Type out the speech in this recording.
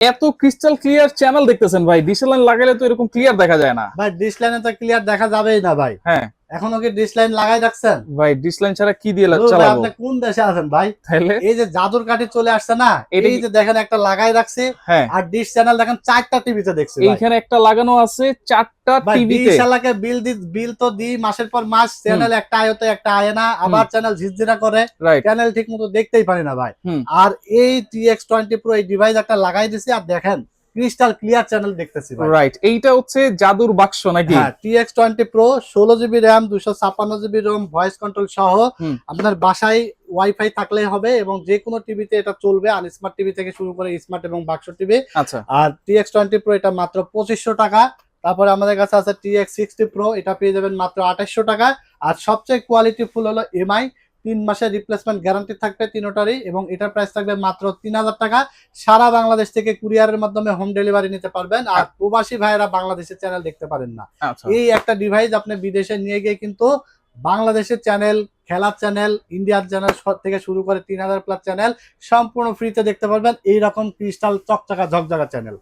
এত crystal clear channel দেখতেছেন ভাই। ডিশ লাইন লাগালে তো এরকম ক্লিয়ার দেখা যায় না। ভাই ডিশ লাইনে তো ক্লিয়ার দেখা যাবেই না ভাই। হ্যাঁ। এখনও কি ডিশ লাইন লাগাই রাখছেন? ভাই ডিশ লাইন ছাড়া কি দিয়ে চালাবো? আপনি কোন দেশে আছেন ভাই? তাহলে? এই যে জাদুর কাঠি চলে আসছে না এই যে দেখেন একটা লাগাই রাখছে হ্যাঁ। আর ডিশ চ্যানেল দেখেন চারটা টিভিতে দেখছি। এইখানে একটা লাগানো আছে চারটা টিভিতে ডিশ বিল দি বিল তো দিই মাসের পর মাস চ্যানেল একটা আয়তে একটা আয় না আবার চ্যানেল ঝিঝিরা করে চ্যানেল ঠিক মতো দেখতেই পারি না ভাই। আর এই টিএক্স টোয়েন্টি প্রো এই ডিভাইস একটা লাগাই দিছি আর দেখেন ক্রিস্টাল ক্লিয়ার চ্যানেল দেখতেছি ভাই। রাইট এইটা হচ্ছে জাদুর বাক্স নাকি? হ্যাঁ টিএক্স টোয়েন্টি প্রো ষোলো জিবি র্যাম দুশো ছাপ্পান্ন জিবি রোম ভয়েস কন্ট্রোল সহ। আপনার বাসায় ওয়াইফাই থাকলেই হবে এবং যে কোনো টিভিতে এটা চলবে আর স্মার্ট টিভি থেকে শুরু করে স্মার্ট এবং বাক্স টিভি আচ্ছা। আর টিএক্স টোয়েন্টি প্রো এটা মাত্র পঁচিশশো টাকা। তারপরে আমাদের কাছে আছে টিএক্স সিক্সটি প্রো এটা পেয়ে যাবেন মাত্র আঠাশশো টাকা। আর সবচেয়ে কোয়ালিটি ফুল হলো এমআই তিন মাসের রিপ্লেসমেন্ট গ্যারান্টি থাকবে তিনোটারই এবং এটার প্রাইস থাকবে মাত্র তিন হাজার টাকা। সারা বাংলাদেশ থেকে কুরিয়ারের মাধ্যমে হোম ডেলিভারি নিতে পারবেন আর প্রবাসী ভাইয়েরা বাংলাদেশের চ্যানেল দেখতে পারেন না। আচ্ছা। এই একটা ডিভাইস আপনি বিদেশে নিয়ে গিয়ে কিন্তু বাংলাদেশের চ্যানেল খেলার চ্যানেল ইন্ডিয়ার চ্যানেল থেকে শুরু করে তিন হাজার প্লাস চ্যানেল সম্পূর্ণ ফ্রিতে দেখতে পারবেন। এইরকম ক্রিস্টাল চকচকা ঝকঝকা চ্যানেল